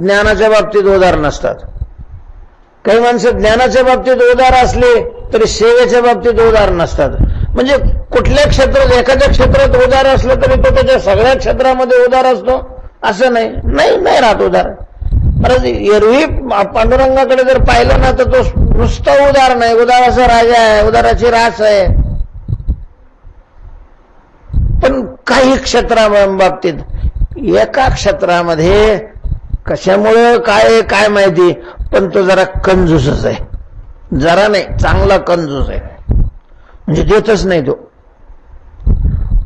ज्ञानाच्या बाबतीत उदाहरण नसतात. काही माणसं ज्ञानाच्या बाबतीत उदार असले तरी सेवेच्या बाबतीत उदाहरण नसतात. म्हणजे कुठल्या क्षेत्रात एखाद्या क्षेत्रात उदार असलं तरी तो त्याच्या सगळ्या क्षेत्रामध्ये उदार असतो? असं नाही. नाही नाही राहत उदार. परत एरवी पांडुरंगाकडे जर पाहिलं ना तर तो नुसता उदार नाही. उदार असा राजा आहे उदाराची रास आहे. पण काही क्षेत्राबाबतीत एका क्षेत्रामध्ये कशामुळं काय काय माहिती? पण तो जरा कंजूसच आहे. जरा नाही चांगला कंजूस आहे. म्हणजे देतच नाही तो.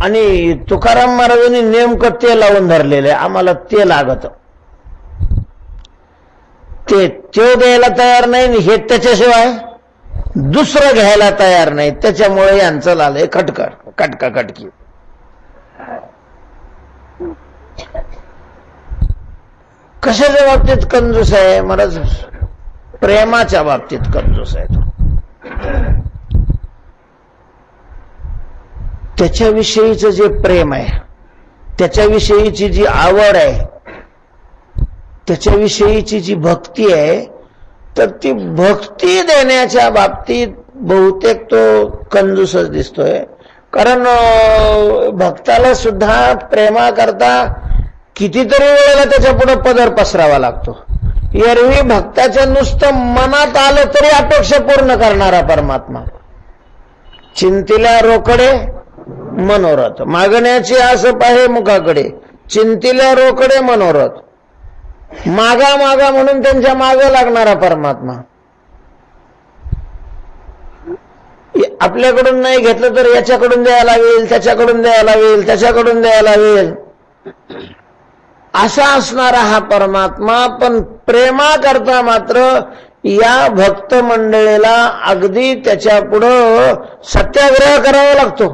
आणि तुकाराम महाराजांनी नेमकं ते लावून धरलेलं आहे. आम्हाला ते लागत. ते तो द्यायला तयार नाही हे त्याच्याशिवाय दुसरं घ्यायला तयार नाही. त्याच्यामुळे यांचं लालय खटकट कटका कटकी कशाच्या बाबतीत कंजूस आहे? महाराज प्रेमाच्या बाबतीत कंजूस आहे त्याच्याविषयीचं जे प्रेम आहे त्याच्याविषयीची जी आवड आहे त्याच्याविषयीची जी भक्ती आहे तर ती भक्ती देण्याच्या बाबतीत बहुतेक तो कंजूसच दिसतोय. कारण भक्ताला सुद्धा प्रेमाकरता कितीतरी वेळेला त्याच्या पुढे पदर पसरावा लागतो. एरवी भक्ताच्या नुसतं मनात आलं तरी अपेक्षा पूर्ण करणारा परमात्मा. चिंतीला रोकडे मनोरथ. मागण्याची आस पाहे मुखाकडे. चिंतीला रोकडे मनोरथ. मागा मागा म्हणून त्यांच्या मागे लागणारा परमात्मा. आपल्याकडून नाही घेतलं तर याच्याकडून द्यायला लागेल त्याच्याकडून द्यायला लागेल त्याच्याकडून द्यायला लागेल. असा असणारा हा परमात्मा पण प्रेमा करता मात्र या भक्त मंडळीला अगदी त्याच्या पुढं सत्याग्रह करावा लागतो.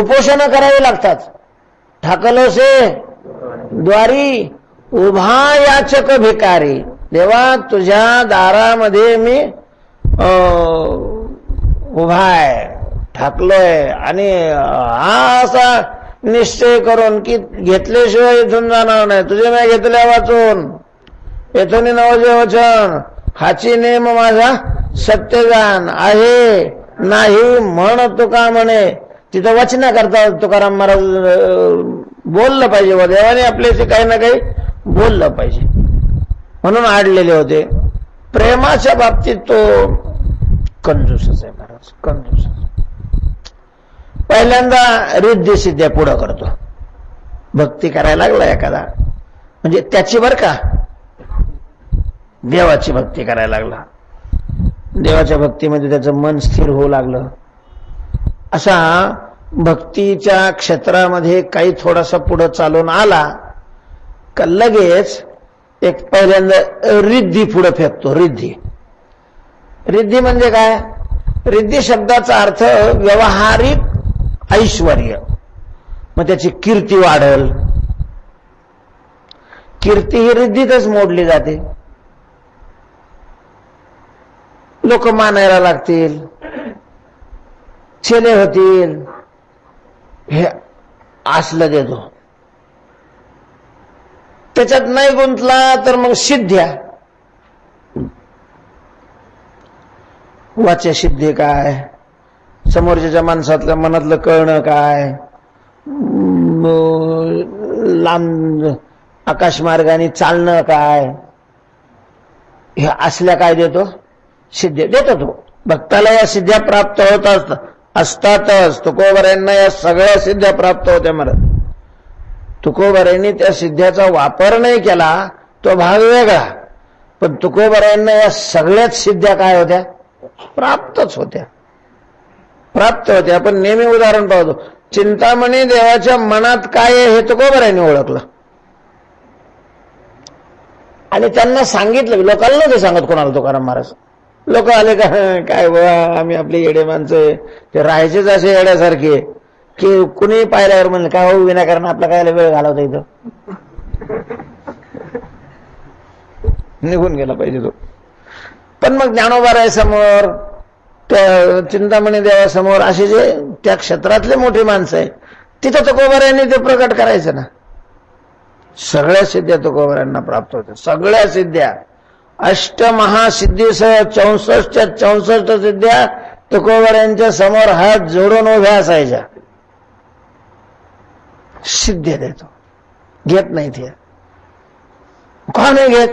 उपोषण करावी लागतात. ठाकलसे द्वारी उभा याचक भिकारी. देवा तुझ्या दारामध्ये मी अं, उभा आहे ठाकलोय आणि हा असा निश्चय करून की घेतल्याशिवाय इथून जाणार नाही. तुझे नाही घेतल्या वाचून. येथून नवजे वचन. हाची नेम माझा सत्यदान आहे. नाही म्हण तुका म्हणे. तिथं वचना करता तुकाराम महाराज बोललं पाहिजे व देवाने आपल्याशी काही ना काही बोललं पाहिजे. म्हणून आडलेले होते. प्रेमाच्या बाबतीत तो कंजूसच आहे महाराज कंजूसच पहिल्यांदा रिद्धी सिद्ध्या पुढं करतो. भक्ती करायला लागला एखादा. म्हणजे त्याची बर का? देवाची भक्ती करायला लागला. देवाच्या भक्तीमध्ये त्याचं मन स्थिर होऊ लागलं. असा भक्तीच्या क्षेत्रामध्ये काही थोडासा पुढं चालून आला का लगेच एक पहिल्यांदा रिद्धी पुढं फेकतो रिद्धी. रिद्धी म्हणजे काय? रिद्धी शब्दाचा अर्थ व्यवहारिक ऐश्वर मग त्याची कीर्ती वाढल. कीर्ती ही रिद्धीतच मोडली जाते. लोक मानायला लागतील. छेले होतील. हे असलं देतो. त्याच्यात नाही गुंतला तर मग सिद्ध्या वाच्या सिद्धी काय? समोरच्या माणसातलं मनातलं कळणं काय? लांब आकाशमार्गाने चालणं काय? हे असल्या काय देतो? सिद्ध्या देतो तो. भक्ताला या सिद्ध्या प्राप्त होत असत असतातच. तुकोबऱ्यांना या सगळ्या सिद्ध्या प्राप्त होत्या म्हणत. तुकोबऱ्यांनी त्या सिद्ध्याचा वापर नाही केला तो भाग वेगळा. पण तुकोबऱ्यांना या सगळ्याच सिद्ध्या काय होत्या? प्राप्तच होत्या. प्राप्त होते. आपण नेहमी उदाहरण पाहतो. चिंतामणी देवाच्या मनात काय आहे हे तुकोबऱ्यांनी ओळखलं. आणि त्यांना सांगितलं. लोकांना ते सांगत कोणाला तुकाराम महाराज. लोक आले का काय बुवा आम्ही आपले येडे माणसं ते राहायचेच असे येड्यासारखे की कुणी पाहिल्यावर म्हणलं काय हो विनाकारण आपला काय वेळ घालवता इथं. निघून गेला पाहिजे तो. पण मग ज्ञानोबा आहे समोर त्या चिंतामणी देवासमोर असे जे त्या क्षेत्रातले मोठे माणसं आहे तिथं तुकोबऱ्यांनी ते प्रकट करायचं ना. सगळ्या सिद्ध्या तुकोबरांना प्राप्त होत्या. सगळ्या सिद्ध्या. अष्टमहासिद्धीसह चौसष्टच्या चौसष्ट सिद्ध्या तुकोबऱ्यांच्या समोर हात जोडून उभ्या असायच्या. सिद्ध्या देतो. घेत नाही ते. का नाही घेत?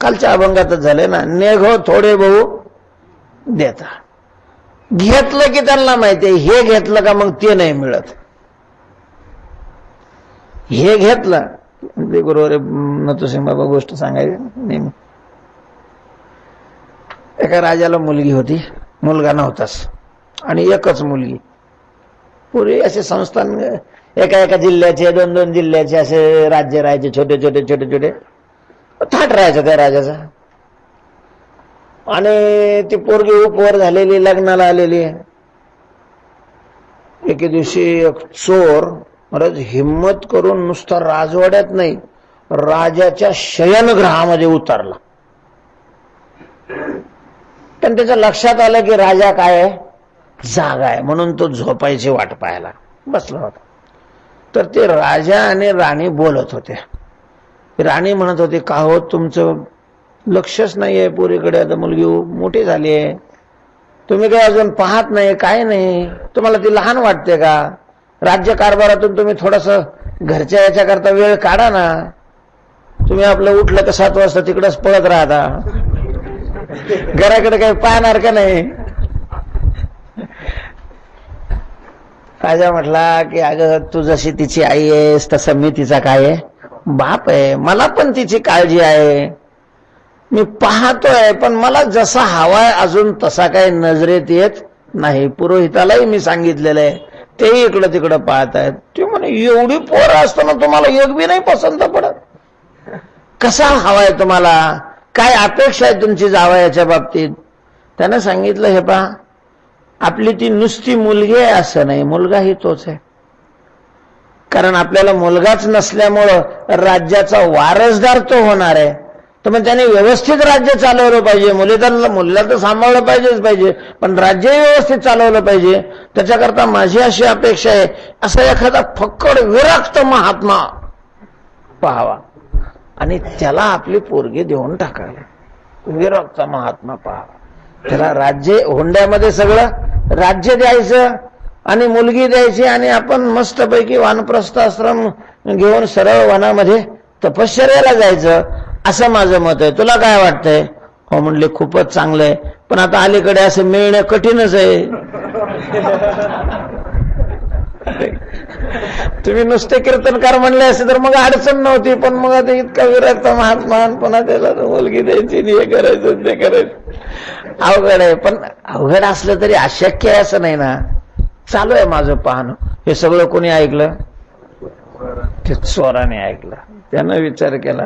कालच्या अभंगातच झाले ना. नेघो थोडे भाऊ देता. घेतलं की त्यांना आहे हे घेतलं का मग ते नाही मिळत. हे घेतलं ते गुरुवारी नतुसिंग बाबा गोष्ट सांगायची नेहमी. एका राजाला मुलगी होती मुलगा नव्हताच आणि एकच मुलगी. पूर्वी असे संस्थान एका एका जिल्ह्याचे दोन दोन जिल्ह्याचे असे राज्य राहायचे छोटे छोटे छोटे छोटे. थाट राहायचा त्या राजाचा. आणि ती पोरगी उपवर झालेली लग्नाला आलेली एके दिवशी एक चोर महाराज हिम्मत करून नुसता राजवाड्यात नाही राजाच्या शयनगृहामध्ये उतरला. पण त्याच्या लक्षात आलं की राजा काय आहे? जागा आहे. म्हणून तो झोपायची वाट पाहायला बसला होता. तर ते राजा आणि राणी बोलत होते. राणी म्हणत होती का हो तुमचं लक्षच नाहीये पोरीकडे. आता मुलगी मोठी झाली आहे. तुम्ही काही अजून पाहत नाही काय नाही. तुम्हाला ती लहान वाटते का? राज्य कारभारातून तुम्ही थोडस घरच्या याच्याकरता वेळ काढा ना. तुम्ही आपलं उठलं का सात वाजता तिकडच पळत राहता. घराकडे काही पाहणार का नाही? राजा म्हटला की अगं तू जशी तिची आई आहेस तसं मी तिचा काय आहे? बाप आहे. मला पण तिची काळजी आहे. मी पाहतोय पण मला जसा हवाय अजून तसा काही नजरेत येत नाही. पुरोहितालाही मी सांगितलेलं आहे. तेही इकडं तिकडं पाहत आहेत. ते म्हणे एवढी पोर असताना तुम्हाला योग बी नाही पसंत पडत. कसा हवाय तुम्हाला? काय अपेक्षा आहे तुमची जावयाच्या बाबतीत? त्यानं सांगितलं हे पहा आपली ती नुसती मुलगी आहे असं नाही मुलगाही तोच आहे. कारण आपल्याला मुलगाच नसल्यामुळं राज्याचा वारसदार तो होणार आहे. तर मग त्याने व्यवस्थित राज्य चालवलं पाहिजे. मुलीला मुलीला तर सांभाळलं पाहिजेच पाहिजे. पण राज्यही व्यवस्थित चालवलं पाहिजे. त्याच्याकरता माझी अशी अपेक्षा आहे असा एखादा फक्कड विरक्त महात्मा पाहावा. आणि त्याला आपली पोरगी देऊन टाकावी. विरक्त महात्मा पाहावा. त्याला राज्य हुंड्यामध्ये सगळं राज्य द्यायचं आणि मुलगी द्यायची आणि आपण मस्तपैकी वानप्रस्थ आश्रम घेऊन सरळ वनामध्ये तपश्चर्याला जायचं. असं माझं मत आहे. तुला काय वाटतंय? हो म्हणले खूपच चांगलं आहे. पण आता अलीकडे असं मिळणं कठीणच आहे. तुम्ही नुसते कीर्तनकार म्हणले असते तर मग अडचण नव्हती पण मग आता इतका विरक्त महात्मा त्याला मुलगी द्यायची हे करायचं ते करायचं. अवघड आहे. पण अवघड असलं तरी अशक्य आहे असं नाही ना. चालू आहे माझं पाहणं. हे सगळं कोणी ऐकलं? ते चोराने ऐकलं. त्यानं विचार केला.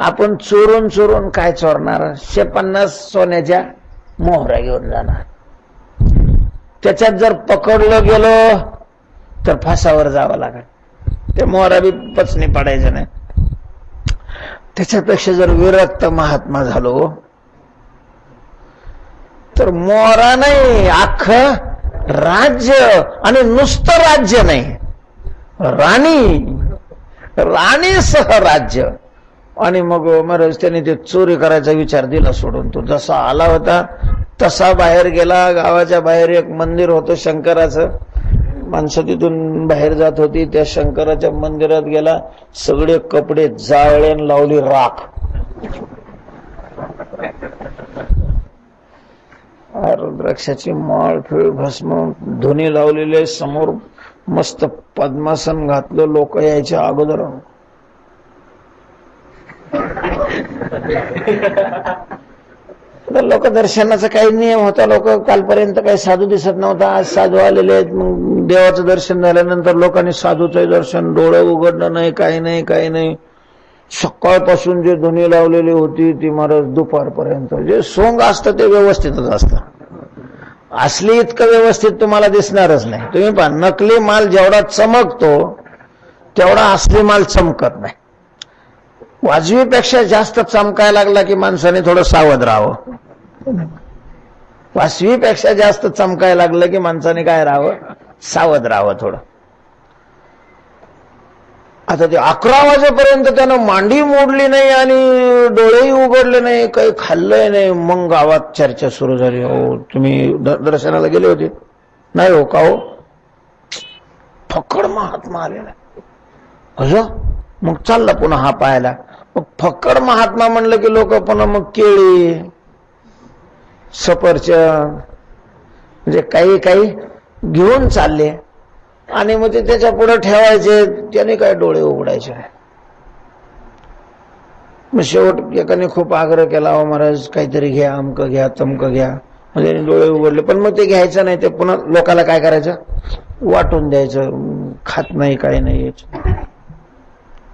आपण चोरून चोरून काय चोरणार? शे पन्नास सोन्याच्या मोहऱ्या घेऊन जाणार. त्याच्यात जर पकडलं गेलो तर फासावर जावं लागेल. ते मोहरा बी पचनी पडायचं नाही. त्याच्यापेक्षा जर विरक्त महात्मा झालो तर मोहरा नाही अख्ख राज्य आणि नुसतं राज्य नाही. राणी राणीसह राज्य. आणि मग महाराज त्याने ते चोरी करायचा विचार दिला सोडून. तो जसा आला होता तसा बाहेर गेला. गावाच्या बाहेर एक मंदिर होतं शंकराचं. माणसं तिथून बाहेर जात होती. त्या शंकराच्या मंदिरात गेला. सगळे कपडे जाळले लावली राख. रुद्राक्षाची माळ फिळ भस्म धुनी लावलेले. समोर मस्त पद्मासन घातलं. लोक यायच्या अगोदर. लोक दर्शनाचा काही नियम होता. लोक कालपर्यंत काही साधू दिसत नव्हता. आज साधू आलेले आहेत. मग देवाचं दर्शन झाल्यानंतर लोकांनी साधूचं दर्शन डोळं उघडणं नाही काही नाही काही नाही. सकाळपासून जे ध्वनी लावलेली होती ती महाराज दुपारपर्यंत. जे सोंग असतं ते व्यवस्थितच असतं. असली इतकं व्यवस्थित तुम्हाला दिसणारच नाही. तुम्ही पहा नकली माल जेवढा चमकतो तेवढा असली माल चमकत नाही. वाजवीपेक्षा जास्त चमकायला लागला की माणसाने थोडं सावध राहावं. वाजवीपेक्षा जास्त चमकायला लागलं की माणसाने काय राहावं? सावध राहावं थोडं. आता ते अकरा वाजेपर्यंत त्यानं मांडी मोडली नाही आणि डोळेही उघडले नाही काही खाल्लंय नाही. मग गावात चर्चा सुरू झाली. हो तुम्ही दर्शनाला गेले होते? नाही हो का हो? फकड महात्मा आलेला असं मग चालला पुन्हा हा पाहायला. मग फक्कड महात्मा म्हणलं की लोक पुन्हा मग केळी सफरचंद म्हणजे काही काही घेऊन चालले. आणि मग ते त्याच्या पुढे ठेवायचे त्याने काय डोळे उघडायचे मग शेवट एकाने खूप आग्रह केला हो महाराज काहीतरी घ्या अमक घ्या तमक घ्या. मग त्याने डोळे उघडले. पण मग ते घ्यायचं नाही ते पुन्हा लोकाला काय करायचं? वाटून द्यायचं. खात नाही काही नाही याचं.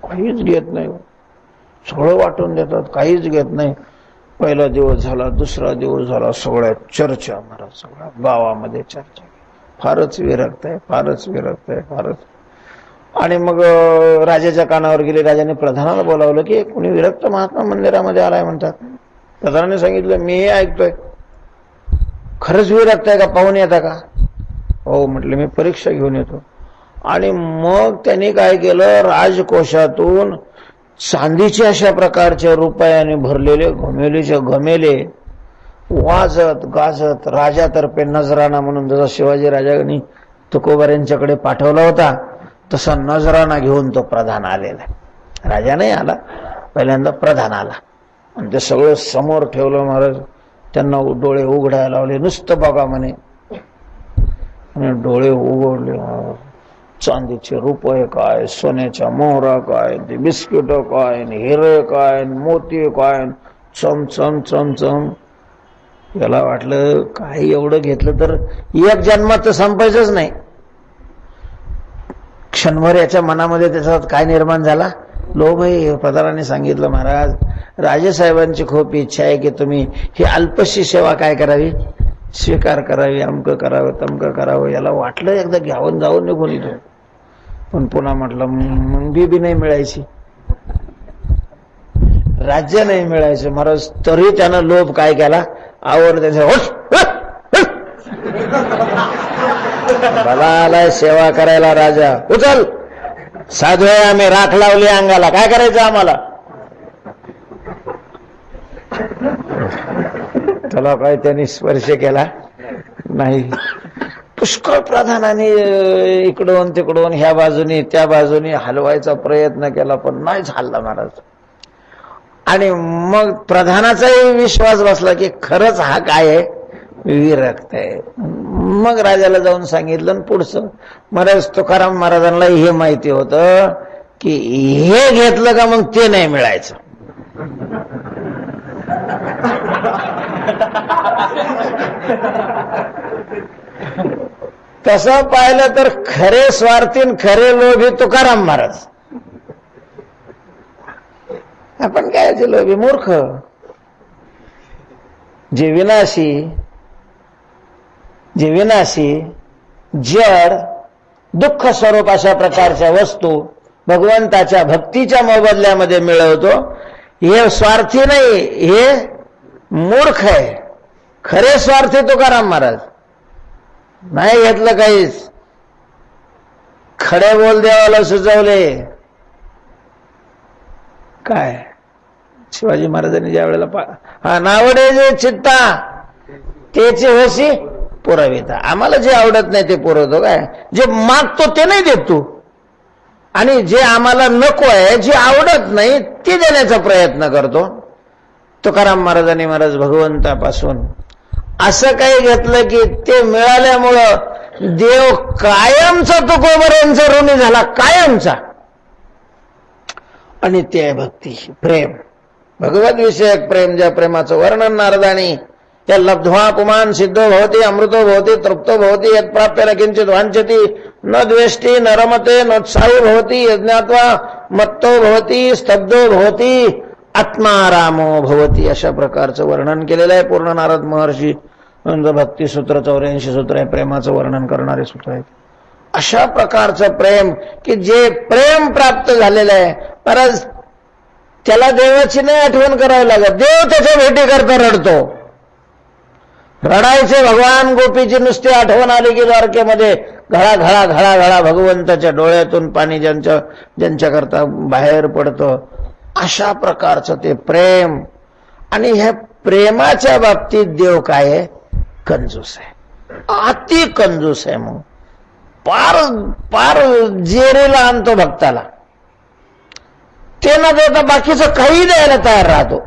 काहीच घेत नाही. सगळं वाटून देतात काहीच घेत नाही. पहिला दिवस झाला दुसरा दिवस झाला सगळ्या चर्चा मला सगळ्या गावामध्ये चर्चा. फारच विरक्त आहे फारच विरक्त आहे फारच. आणि मग राजाच्या कानावर गेले राजाने प्रधानाला बोलावलं की कुणी विरक्त महात्मा मंदिरामध्ये आलाय म्हणतात. प्रधानाने सांगितलं मी हे ऐकतोय. खरंच विरक्त आहे का? पाहून येता का? हो म्हटलं मी परीक्षा घेऊन येतो. आणि मग त्यांनी काय केलं? राजकोषातून चांदीचे अशा प्रकारच्या रुपयाने भरलेले घमेलेच्या घमेले वाजत गाजत राजातर्फे नजराना म्हणून जसा शिवाजी राजांनी तुकोबार यांच्याकडे पाठवला होता तसा नजराना घेऊन तो प्रधान आलेला राजा नाही आला पहिल्यांदा प्रधान आला. आणि ते सगळं समोर ठेवलं महाराज. त्यांना डोळे उघडायला लावले नुसतं बघा म्हणे. डोळे उघडले चांदीचे रुपये काय सोन्याच्या मोहरा काय ते बिस्किट काय हिरे काय मोती काय चम चम चम चम. याला वाटलं काही एवढं घेतलं तर एक जन्मात तर संपायचंच नाही. क्षणभर याच्या मनामध्ये त्याचा काय निर्माण झाला? लोभ हे प्रधानाने सांगितलं महाराज राजेसाहेबांची खूप इच्छा आहे की तुम्ही ही अल्पशी सेवा काय करावी? स्वीकार करावी अमकं करावं तमकं करावं याला वाटलं एकदा घ्यावून जाऊन निघून येतो. पण पुन्हा म्हटलं मग बी बी नाही मिळायची. राज्य नाही मिळायचं. महाराज तरी त्यानं लोभ काय केला? आवड त्याचा मला आलाय सेवा करायला राजा. उचल. साधू आम्ही राख लावली अंगाला. काय करायचं आम्हाला? त्याला काय त्यांनी स्पर्श केला? नाही. पुष्कळ प्रधानाने इकडून तिकडून ह्या बाजूनी त्या बाजूनी हलवायचा प्रयत्न केला पण नाहीच हल्ला महाराज. आणि मग प्रधानाचाही विश्वास बसला की खरंच हा काय आहे? विरक्त आहे. मग राजाला जाऊन सांगितलं आणि पुढचं. महाराज तुकाराम महाराजांना हे माहिती होतं की हे घेतलं का मग ते नाही मिळायचं. तसं पाहिलं तर खरे स्वार्थीन खरे लोभी तुकाराम महाराज. आपण काय लोभी मूर्ख? जे विनाशी जे विनाशी जड दुःख स्वरूप अशा प्रकारच्या वस्तू भगवंताच्या भक्तीच्या मोबदल्यामध्ये मिळवतो हे स्वार्थी नाही हे मूर्ख आहे. खरे स्वार्थी तुकाराम महाराज. नाही घेतलं काहीच. खडे बोल देवाला सुचवले. काय? शिवाजी महाराजांनी ज्या वेळेला पा हा नावडे जे चित्ता. त्याची होशी पुरविता. आम्हाला जे आवडत नाही ते पुरवतो काय? जे मागतो ते नाही देत तू. आणि जे आम्हाला नको आहे जे आवडत नाही ते देण्याचा प्रयत्न करतो. तुकाराम महाराजांनी महाराज भगवंतापासून असं काही घेतलं की ते मिळाल्यामुळं देव कायमचा तुकोबऱ्यांचा ऋणी झाला कायमचा. आणि ते आहे भक्ती प्रेम. भगवत विषयक प्रेम ज्या प्रेमाचं वर्णन नारदानी त्या लब्धवा पुमान सिद्ध भवती अमृतो भवती तृप्तो भवती यत् प्राप्य किंचित वांछती न द्वेष्टी न रमते नोत्साही भवती यज्ञात्वा मत्तो भवती स्तब्धो भवती आत्मारामो भवती अशा प्रकारचं वर्णन केलेलं आहे पूर्ण नारद महर्षी. नंद भक्ती सूत्र चौऱ्याऐंशी सूत्र आहे प्रेमाचं वर्णन करणारे सूत्र आहेत. अशा प्रकारचं प्रेम की जे प्रेम प्राप्त झालेलं आहे परत त्याला देवाची नाही आठवण करावी लागत. देव त्याच्या भेटी करता रडतो. रडायचे भगवान गोपीची नुसती आठवण आली की द्वारकेमध्ये घळा घळा घळा घळा भगवंताच्या डोळ्यातून पाणी ज्यांच्या ज्यांच्याकरता बाहेर पडतं. अशा प्रकारचं ते प्रेम. आणि ह्या प्रेमाच्या बाबतीत देव काय आहे? कंजूस आहे. अति कंजूस आहे मग पार पार जेरेला आणतो भक्ताला. ते न देता बाकीचं काही द्यायला तयार राहतो.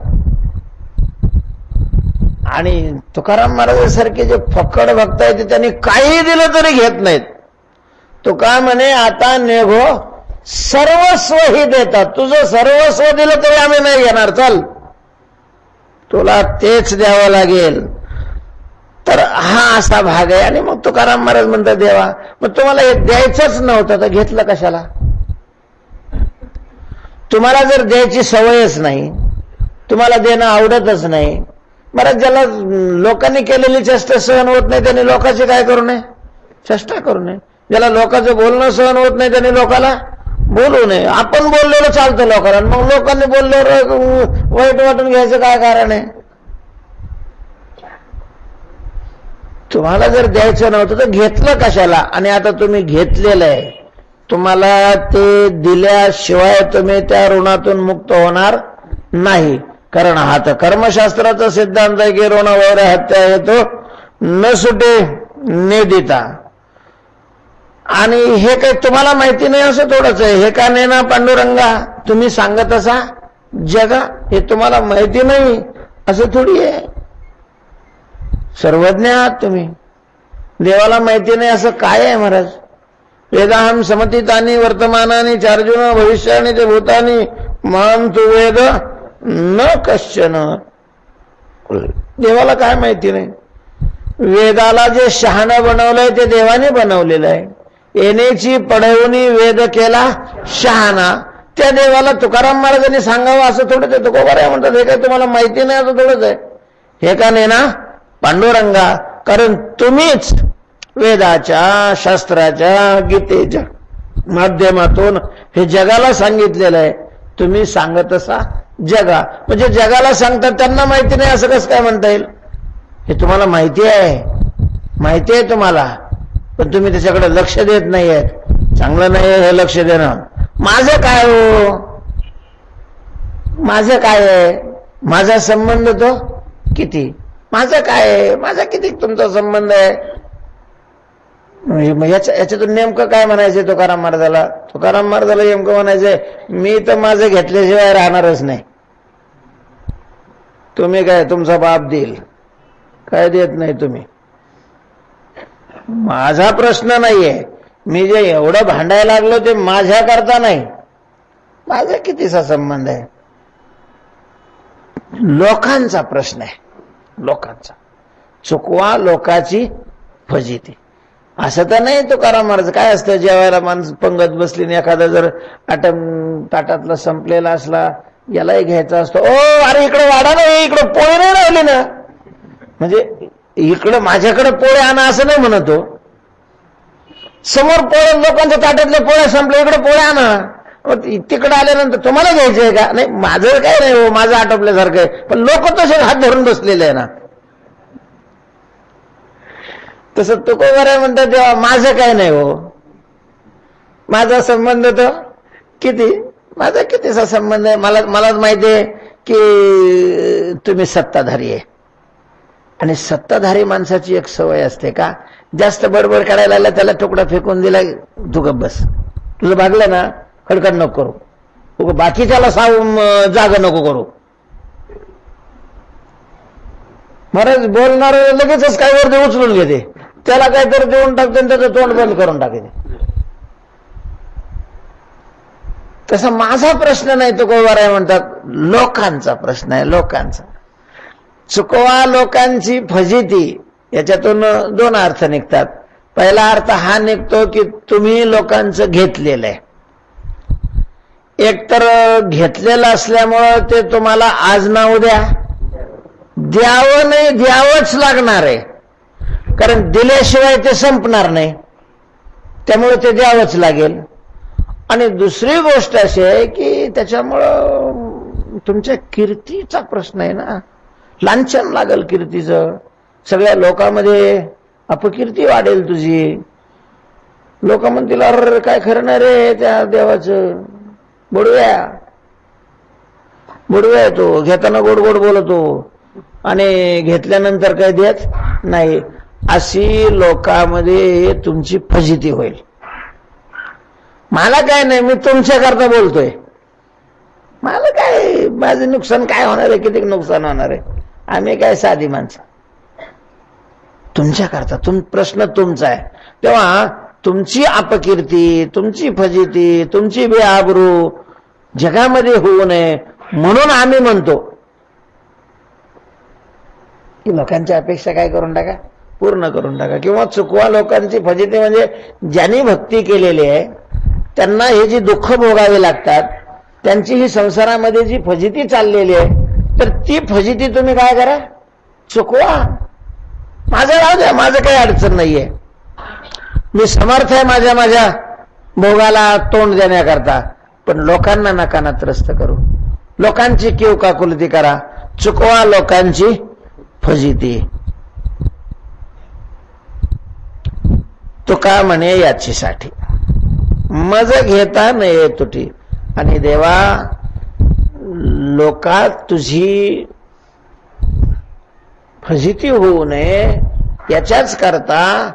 आणि तुकाराम महाराजांसारखे जे फक्कड भक्त आहेत ते त्यांनी काही दिलं तरी घेत नाहीत. तो काय म्हणे आता नेघो सर्वस्व ही देतात. तुझं सर्वस्व दिलं तरी आम्ही नाही घेणार. चल. तुला तेच द्यावं लागेल. तर हा असा भाग आहे. आणि मग तुकाराम महाराज म्हणतात देवा मग तुम्हाला हे द्यायचंच नव्हतं तर घेतलं कशाला? तुम्हाला जर द्यायची सवयच नाही तुम्हाला देणं आवडतच नाही बरं ज्याला लोकांनी केलेली चेष्टा सहन होत नाही त्यांनी लोकांची काय करू नये? चेष्टा करू नये. ज्याला लोकांचं बोलणं सहन होत नाही त्यांनी लोकाला बोलू नये. आपण बोललेलं चालतं लोकांना. मग लोकांनी बोलल्यावर वाईट वाटून घ्यायचं काय कारण आहे? तुम्हाला जर द्यायचं नव्हतं तर घेतलं कशाला? आणि आता तुम्ही घेतलेलं आहे. तुम्हाला ते दिल्याशिवाय तुम्ही त्या ऋणातून मुक्त होणार नाही. कारण हा तर कर्मशास्त्राचा सिद्धांत आहे की ऋण वगैरे हत्या येतो न सुटे ने देता. आणि हे काही तुम्हाला माहिती नाही असं थोडंच आहे. हे का नाही ना पांडुरंगा? तुम्ही सांगत असा? जगा हे तुम्हाला माहिती नाही. असं थोडी आहे. सर्वज्ञ आहात तुम्ही. देवाला माहिती नाही असं काय आहे महाराज? वेदाहम समतितानी वर्तमानानी चार्जुन भविष्यानी ते भूतानी मान तू वेद न कश्चन. देवाला काय माहिती नाही. वेदाला जे शहाणं बनवलंय ते देवाने बनवलेलं आहे. येण्याची पडवणी वेद केला शहाणा. त्या देवाला तुकाराम महाराजांनी सांगावं असं थोडंच आहे. तुकोबार आहे म्हणतात हे काय तुम्हाला माहिती नाही असं थोडंच आहे. हे का नाही ना? पांडुरंगा कारण तुम्हीच वेदाच्या शास्त्राच्या गीतेच्या माध्यमातून हे जगाला सांगितलेलं आहे. तुम्ही सांगत असा जगा. म्हणजे जगाला सांगतात त्यांना माहिती नाही असं कसं काय म्हणता येईल? हे तुम्हाला माहिती आहे. माहिती आहे तुम्हाला. पण तुम्ही त्याच्याकडे लक्ष देत नाही आहेत चांगलं नाही हे लक्ष देणं. माझं काय हो? माझं काय आहे? माझा संबंध तो किती? माझं काय आहे? माझा किती तुमचा संबंध आहे? याच्या याच्यातून नेमकं काय म्हणायचंय तुकाराम महाराजाला? तुकाराम महाराजाला नेमकं म्हणायचंय मी तर माझं घेतल्याशिवाय राहणारच नाही. तुम्ही काय तुमचा बाप देईल? काय देत नाही तुम्ही? माझा प्रश्न नाहीये. मी जे एवढं भांडायला लागलो ते माझ्या करता नाही. माझा कितीचा संबंध आहे? लोकांचा प्रश्न आहे. लोकांचा. चुकवा लोकाची फजिती. असं तर नाही तो करा महाराज. काय असतं जेवायला माणूस पंगत बसली आणि एखादा जर आटम ताटातला संपलेला असला यालाही घ्यायचा असतो. ओ अरे इकडे वाडा नाही इकडे पोळे नाही राहिले ना. म्हणजे इकडं माझ्याकडे पोळे आणा असं नाही म्हणतो हो. समोर पोळे लोकांच्या ताटातले पोळे संपले इकडे पोळे आणा. तिकडे आल्यानंतर तुम्हाला घ्यायचंय का? नाही माझं काय नाही हो माझं आटोपल्यासारखं आहे. पण लोक तसे हात धरून बसलेले आहे ना. तसं तो आहे म्हणतात तेव्हा माझं काय नाही हो. माझा संबंध तो किती? माझा कितीचा संबंध आहे? मला मलाच माहिती आहे की तुम्ही सत्ताधारी आहे. आणि सत्ताधारी माणसाची एक सवय असते का? जास्त बडबड करायला आला त्याला तुकडा फेकून दिला तू गप बस. तुझं भागलं ना खडखड नको करू. बाकीच्याला साव जाग नको करू. महाराज बोलणार लगेचच काय वरती उचलून घेते. त्याला काहीतरी देऊन टाकते त्याचं तोंड बंद करून टाकते. तसा माझा प्रश्न नाही तो कोवार आहे म्हणतात लोकांचा प्रश्न आहे लोकांचा. चुकवा लोकांची फजिती याच्यातून दोन अर्थ निघतात. पहिला अर्थ हा निघतो की तुम्ही लोकांचं घेतलेलं आहे. एक तर घेतलेलं असल्यामुळं ते तुम्हाला आज ना उद्या द्यावं नाही द्यावंच लागणार आहे. कारण दिल्याशिवाय ते संपणार नाही. त्यामुळे ते द्यावंच लागेल. आणि दुसरी गोष्ट अशी आहे की त्याच्यामुळं तुमच्या कीर्तीचा प्रश्न आहे ना. लांछन लागल कीर्तीचं. सगळ्या लोकांमध्ये अपकीर्ती वाढेल तुझी. लोक म्हणतील अरे काय खरं नाही रे त्या देवाचं. बुडव्या. बुडव्या तो. घेताना गोड गोड बोलतो. आणि घेतल्यानंतर काय देत नाही. अशी लोकांमध्ये तुमची फजिती होईल. मला काय नाही मी तुमच्याकरता बोलतोय. मला काय माझं नुकसान काय होणार आहे? किती नुकसान होणार आहे? आम्ही काय साधी माणसं. तुमच्याकरता तुम प्रश्न तुमचा आहे. तेव्हा तुमची अपकीर्ती तुमची फजिती तुमची बेआबरू जगामध्ये होऊ नये म्हणून आम्ही म्हणतो. की लोकांच्या अपेक्षा काय करून टाका? पूर्ण करून टाका. किंवा चुकवा लोकांची फजिती म्हणजे ज्यांनी भक्ती केलेली आहे त्यांना हे जी दुःख भोगावे लागतात त्यांची ही संसारामध्ये जी फजिती चाललेली आहे तर ती फजिती तुम्ही काय करा? चुकवा. माझं राहू द्या माझं काही अडचण नाहीये. मी समर्थ आहे माझ्या माझ्या भोगाला तोंड देण्याकरता. पण लोकांना नकाना त्रस्त करू. लोकांची किव काकुलती करा. चुकवा लोकांची फजिती. तुका म्हणे याचीसाठी. मज घेता नये तुटी. आणि देवा लोकात तुझी फजिती होऊ नये याच्याच करता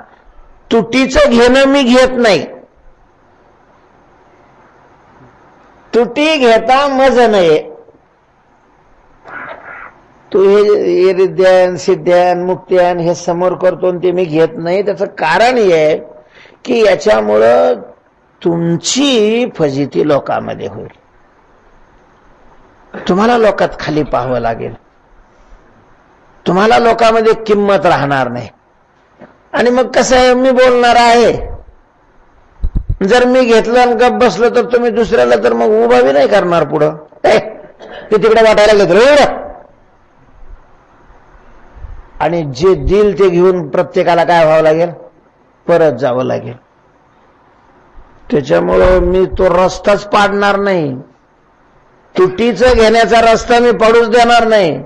तुटीचं घेणं मी घेत नाही. तुटी घेता मज नये. तू हे रिद्यान सिद्ध्यान मुक्त्यान हे समोर करतो आणि ते मी घेत नाही. त्याचं कारण हे आहे की याच्यामुळं तुमची फजिती लोकांमध्ये होईल. तुम्हाला लोकात खाली पाहावं लागेल. तुम्हाला लोकांमध्ये किंमत राहणार नाही. आणि मग कसं आहे? मी बोलणार आहे. जर मी घेतलं आणि गप बसलो तर तुम्ही दुसऱ्याला तर मग उभा बी नाही करणार पुढं. ए, ते तिकडे वाटायला लागलं एवढं आणि जे दिल ते घेऊन प्रत्येकाला काय व्हावं लागेल? परत जावं लागेल. त्याच्यामुळं मी तो रस्ताच पाडणार नाही. तुटीचं घेण्याचा रस्ता मी पडूच देणार नाही.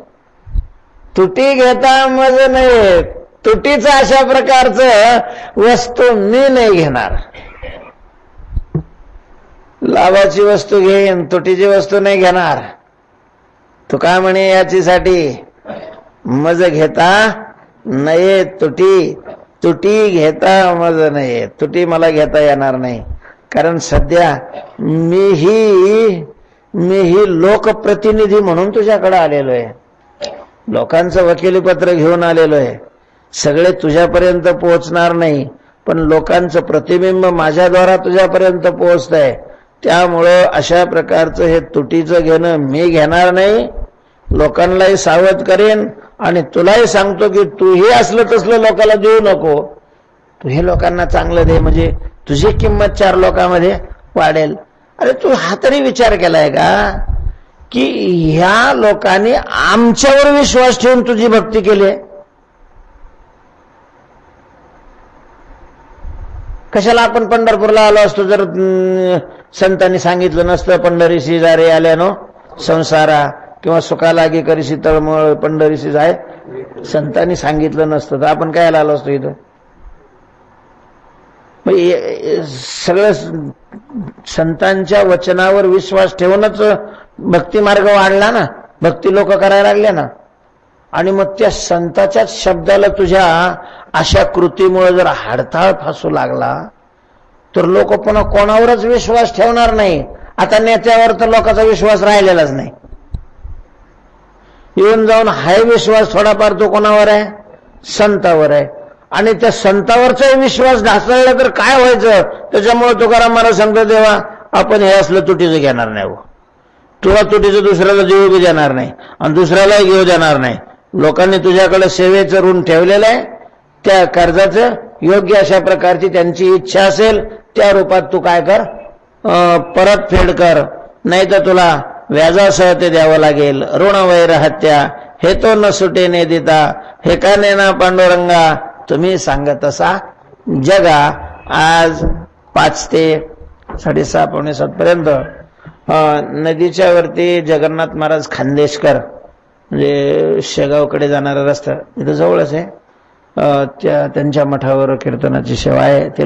तुटी घेता मज नाही तुटीचं अशा प्रकारचं वस्तू मी नाही घेणार. लाभाची वस्तू घेईन तुटीची वस्तू नाही घेणार. तू काय म्हणे याचीसाठी मज घेता नये तुटी. तुटी घेता मज नाही तुटी मला घेता येणार नाही. कारण सध्या मीही मी ही लोकप्रतिनिधी म्हणून तुझ्याकडे आलेलो आहे. लोकांचं वकिलीपत्र घेऊन आलेलो आहे. सगळे तुझ्यापर्यंत पोहोचणार नाही पण लोकांचं प्रतिबिंब माझ्याद्वारा तुझ्यापर्यंत पोहोचत आहे. त्यामुळं अशा प्रकारचं हे तुटीचं घेणं मी घेणार नाही. लोकांनाही सावध करेन आणि तुलाही सांगतो की तूही असलं तसलं लोकांना देऊ नको. तू हे लोकांना चांगलं दे म्हणजे तुझी किंमत चार लोकांमध्ये वाढेल. अरे तू हा तरी विचार केलाय का? की ह्या लोकांनी आमच्यावर विश्वास ठेवून तुझी भक्ती केली आहे? कशाला आपण पंढरपूरला आलो असतो जर संतांनी सांगितलं नसतं पंढरी शेजारी आल्यानो संसारा किंवा सुखालागी करीशी तळमळ पंढरीशी जाय संतांनी सांगितलं नसतं तर आपण काय आलो असतो इथं? म्हणजे सगळं संतांच्या वचनावर विश्वास ठेवूनच भक्ती मार्ग वाढला ना भक्ती लोक करायला लागले ना. आणि मग त्या संताच्याच शब्दाला तुझ्या अशा कृतीमुळे जर हडताळ फासू लागला तर लोक पुन्हा कोणावरच विश्वास ठेवणार नाही. आता नेत्यावर तर लोकांचा विश्वास राहिलेलाच नाही. येऊन जाऊन हाय विश्वास थोडाफार तो कोणावर आहे? संतावर आहे. आणि त्या संतावरचा विश्वास ढासळला तर काय व्हायचं? त्याच्यामुळे तुकाराम मला सांगतो देवा आपण हे असलं तुटीचं घेणार नाही हो. तुला तुटीचं दुसऱ्याला देऊ बी देणार नाही आणि दुसऱ्यालाही घेऊ देणार नाही. लोकांनी तुझ्याकडे सेवेचं ऋण ठेवलेलं आहे. त्या कर्जाचं योग्य अशा प्रकारची त्यांची इच्छा असेल त्या रूपात तू काय कर? अं, परतफेड कर. नाही तर तुला व्याजासह ते द्यावं लागेल. ऋण वैर हत्या. हे तो न सुटेने देता. हे का नेना पांडुरंगा? तुम्ही सांगत असा जगा आज पाच ते साडेसहा पावणे सातपर्यंत नदीच्या वरती जगन्नाथ महाराज खानदेशकर म्हणजे शेगावकडे जाणारा रस्ता इथं जवळच आहे. त्या त्यांच्या मठावर कीर्तनाची सेवा आहे. ते